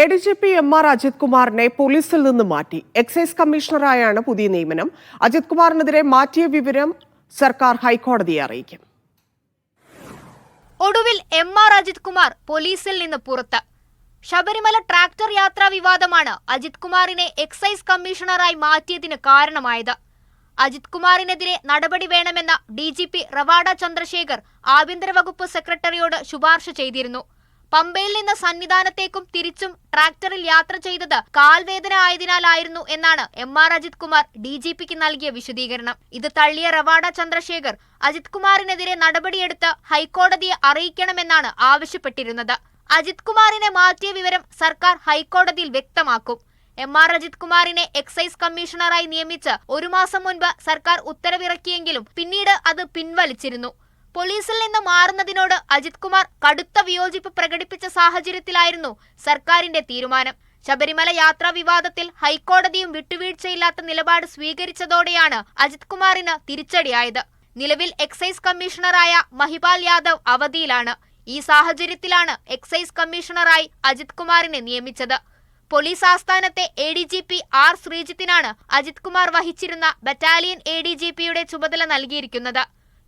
A D G P M R Ajith കുമാറിനെ പോലീസിൽ നിന്ന് മാറ്റി. എക്സൈസ് കമ്മീഷണറായാണ് പുതിയ നിയമനം. അജിത് കുമാറിനെതിരെ മാറ്റിയ വിവരം സർക്കാർ ഹൈക്കോടതിയെ അറിയിക്കും. ഒടുവിൽ എം ആർ അജിത് കുമാർ പോലീസിൽ നിന്ന് പുറത്ത്. ശബരിമല ട്രാക്ടർ യാത്രാ വിവാദമാണ് അജിത് കുമാറിനെ എക്സൈസ് കമ്മീഷണറായി മാറ്റിയതിന് കാരണമായത്. അജിത് കുമാറിനെതിരെ നടപടി വേണമെന്ന D G P Ravada Chandrasekhar ആഭ്യന്തര വകുപ്പ് സെക്രട്ടറിയോട് ശുപാർശ ചെയ്തിരുന്നു. പമ്പയിൽ നിന്ന് സന്നിധാനത്തേക്കും തിരിച്ചും ട്രാക്ടറിൽ യാത്ര ചെയ്തത് കാൽവേദന ആയതിനാലായിരുന്നു എന്നാണ് M R Ajith Kumar D G പിക്ക് നൽകിയ വിശദീകരണം. ഇത് തള്ളിയ റവാഡ ചന്ദ്രശേഖർ അജിത് കുമാറിനെതിരെ നടപടിയെടുത്ത് ഹൈക്കോടതിയെ അറിയിക്കണമെന്നാണ് ആവശ്യപ്പെട്ടിരുന്നത്. അജിത് കുമാറിനെ മാറ്റിയ വിവരം സർക്കാർ ഹൈക്കോടതിയിൽ വ്യക്തമാക്കും. എം ആർ അജിത് കുമാറിനെ എക്സൈസ് കമ്മീഷണറായി നിയമിച്ച് ഒരു മാസം മുൻപ് സർക്കാർ ഉത്തരവിറക്കിയെങ്കിലും പിന്നീട് അത് പിൻവലിച്ചിരുന്നു. പോലീസിൽ നിന്ന് മാറുന്നതിനോട് അജിത് കുമാർ കടുത്ത വിയോജിപ്പ് പ്രകടിപ്പിച്ച സാഹചര്യത്തിലായിരുന്നു സർക്കാരിന്റെ തീരുമാനം. ശബരിമല യാത്രാ വിവാദത്തിൽ ഹൈക്കോടതിയും വിട്ടുവീഴ്ചയില്ലാത്ത നിലപാട് സ്വീകരിച്ചതോടെയാണ് അജിത് കുമാറിന് തിരിച്ചടിയായത്. നിലവിൽ എക്സൈസ് കമ്മീഷണറായ മഹിപാൽ യാദവ് അവധിയിലാണ്. ഈ സാഹചര്യത്തിലാണ് എക്സൈസ് കമ്മീഷണറായി അജിത് കുമാറിനെ നിയമിച്ചത്. Police ആസ്ഥാനത്തെ A D G P R ശ്രീജിത്തിനാണ് Ajith Kumar വഹിച്ചിരുന്ന ബറ്റാലിയൻ എ ഡി ജി പിയുടെ ചുമതല നൽകിയിരിക്കുന്നത്.